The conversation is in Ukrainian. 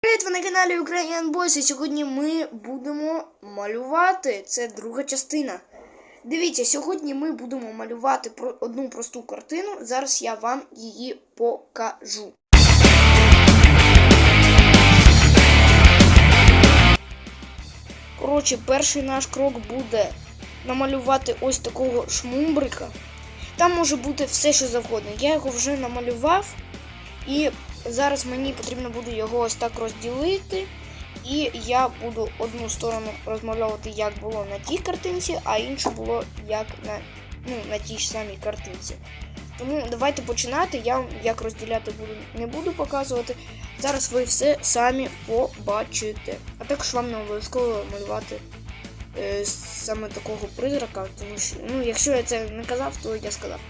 Привіт, ви на каналі Ukrainian Boys і сьогодні ми будемо малювати. Це друга частина. Дивіться, сьогодні ми будемо малювати одну просту картину. Зараз я вам її покажу. Коротше, перший наш крок буде намалювати ось такого шмумбрика. Там може бути все, що завгодно. Я його вже намалював. І зараз мені потрібно буде його ось так розділити. І я буду одну сторону розмальовувати, як було на тій картинці, а іншу було як на, ну, на тій ж самій картинці. Тому давайте починати. Я вам як розділяти буду, не буду показувати. Зараз ви все самі побачите. А також вам не обов'язково малювати е, саме такого призрака, тому що, ну, якщо я це не казав, то я сказав.